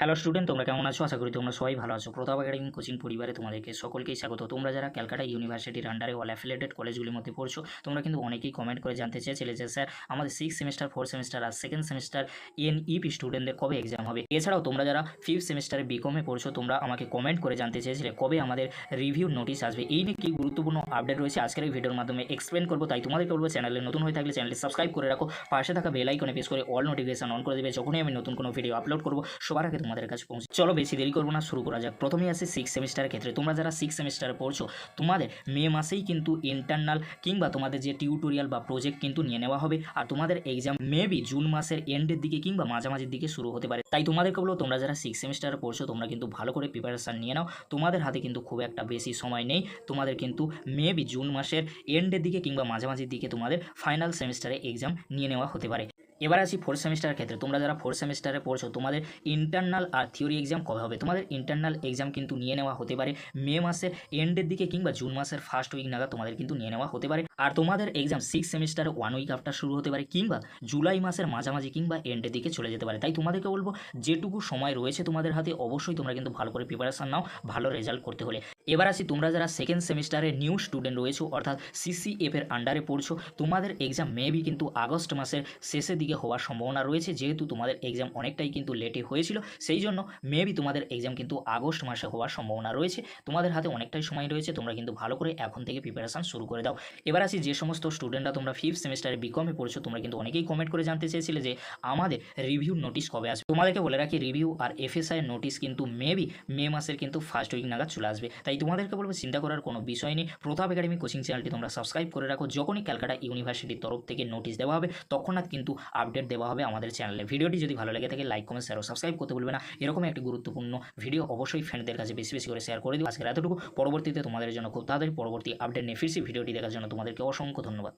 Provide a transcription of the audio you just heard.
Hello student তোমরা কেমন আছো? আশা করি তোমরা সবাই ভালো আছো। প্রতাপ একাডেমি কোচিং পরিবারে তোমাদেরকে সকলকেই স্বাগত। তোমরা যারা ক্যালকাটা ইউনিভার্সিটির আন্ডারে অল অ্যাফিলেটেড কলেজগুলির মধ্যে পড়ছো, তোমরা কিন্তু অনেকেই কমেন্ট করে জানতে চেয়েছিলে যে, স্যার, আমাদের সিক্স সেমিস্টার ফোর্থ সেমিস্টার আর সেকেন্ড সেমিস্টার এন এনইপি স্টুডেন্টদের কবে এক্সাম হবে? এছাড়াও তোমরা যারা ফিফথ সেমিস্টারে বিকমে পড়ছো, তোমরা আমাকে কমেন্ট করে জানতে চেয়েছিলে কবে আমাদের রিভিউ নোটিশ আসবে। এই নিয়ে কি গুরুত্বপূর্ণ আপডেট রয়েছে আজকের এই ভিডিওর মাধ্যমে এক্সপ্লেন করব। তাই তোমাদেরকে বলব, চ্যানেলে নতুন হয়ে থাকলে চ্যানেলটি সাবস্ক্রাইব করে রাখো। পাশে থাকা বেল আইকনে প্রেস করে অল নোটিফিকেশন অন করে দেবে। যখনই আমি নতুন কোনো ভিডিও আপলোড করব, সবার আগে তোমাদের কাছে পৌঁছে চলো বেশি দেরি করব না, শুরু করা যাক। প্রথমেই আসে সিক্স সেমিস্টারের ক্ষেত্রে। তোমরা যারা সিক্স সেমিস্টারে পড়ছো, তোমাদের মে মাসেই কিন্তু ইন্টারনাল কিংবা তোমাদের যে টিউটোরিয়াল বা প্রজেক্ট কিন্তু নিয়ে নেওয়া হবে। আর তোমাদের এক্সাম মেবি জুন মাসের এন্ডের দিকে কিংবা মাঝামাঝির দিকে শুরু হতে পারে। তাই তোমাদেরকে বলব, তোমরা যারা সিক্স সেমিস্টারে পড়ছো, তোমরা কিন্তু ভালো করে প্রিপারেশান নিয়ে নাও। তোমাদের হাতে কিন্তু খুব একটা বেশি সময় নেই। তোমাদের কিন্তু মেবি জুন মাসের এন্ডের দিকে কিংবা মাঝামাঝির দিকে তোমাদের ফাইনাল সেমিস্টারে এক্সাম নিয়ে নেওয়া হতে পারে। এবার আসি ফোর্থ সেমিস্টারের ক্ষেত্রে। তোমরা যারা ফোর্থ সেমিস্টারে পড়ছো, তোমাদের ইন্টারনাল আর থিওরি এক্সাম কবে হবে? তোমাদের ইন্টারনাল এক্সাম কিন্তু নিয়ে নেওয়া হতে পারে মে মাসের এন্ডের দিকে কিংবা জুন মাসের ফার্স্ট উইক নাগাদ তোমাদের কিন্তু নিয়ে নেওয়া হতে পারে। আর তোমাদের এক্সাম সিক্স সেমিস্টারে ওয়ান উইক আফটার শুরু হতে পারে কিংবা জুলাই মাসের মাঝামাঝি কিংবা এন্ডের দিকে চলে যেতে পারে। তাই তোমাদেরকে বলব, যেটুকু সময় রয়েছে তোমাদের হাতে, অবশ্যই তোমরা কিন্তু ভালো করে প্রিপারেশান নাও, ভালো রেজাল্ট করতে হলে। এবার আসি তোমরা যারা সেকেন্ড সেমিস্টারে নিউ স্টুডেন্ট রয়েছো, অর্থাৎ সিসিএফ এর আন্ডারে পড়ছো, তোমাদের এক্সাম মেবি কিন্তু আগস্ট মাসের শেষের দিকে হওয়ার সম্ভাবনা রয়েছে, যেহেতু তোমাদের এক্সাম অনেকটাই কিন্তু লেটে হয়েছিল, সেই জন্য মেবি তোমাদের এক্সাম কিন্তু আগস্ট মাসে হওয়ার সম্ভাবনা রয়েছে। তোমাদের হাতে অনেকটাই সময় রয়েছে, তোমরা কিন্তু ভালো করে এখন থেকে প্রিপারেশান শুরু করে দাও। এবার আসি যে সমস্ত স্টুডেন্টরা তোমরা ফিফথ সেমিস্টারে বিকমে পড়ছো, তোমরা কিন্তু অনেকেই কমেন্ট করে জানতে চেয়েছিলে যে আমাদের রিভিউ নোটিশ কবে আসবে? তোমাদেরকে বলে রাখি রিভিউ আর এফএসআই নোটিশ কিন্তু মেবি মে মাসের কিন্তু ফার্স্ট উইক নাগাদ চলে আসবে। তাই তোমাদেরকে বলব, চিন্তা করার কোনো বিষয় নেই। প্রতাপ একাডেমি কোচিং চ্যানেলটি তোমরা সাবস্ক্রাইব করে রাখো। যখনই ক্যালকাটা ইউনিভার্সিটির তরফ থেকে নোটিশ দেওয়া হবে তখন না কিন্তু আপডেট দেওয়া হবে আমাদের চ্যানেলে ভিডিওটি যদি ভালো লেগে থাকে লাইক কমেন্ট শেয়ার সাবস্ক্রাইব করতে বলবে না। এরকম একটি গুরুত্বপূর্ণ ভিডিও অবশ্যই ফ্রেন্ডদের কাছে বেশি বেশি করে শেয়ার করে দিও। আজকের এতটুকু। পরবর্তীতে তোমাদের জন্য খুব তাড়াতাড়ি পরবর্তী আপডেট নিয়ে ফিরছি। ভিডিওটি দেখার জন্য তোমাদেরকে অসংখ্য ধন্যবাদ।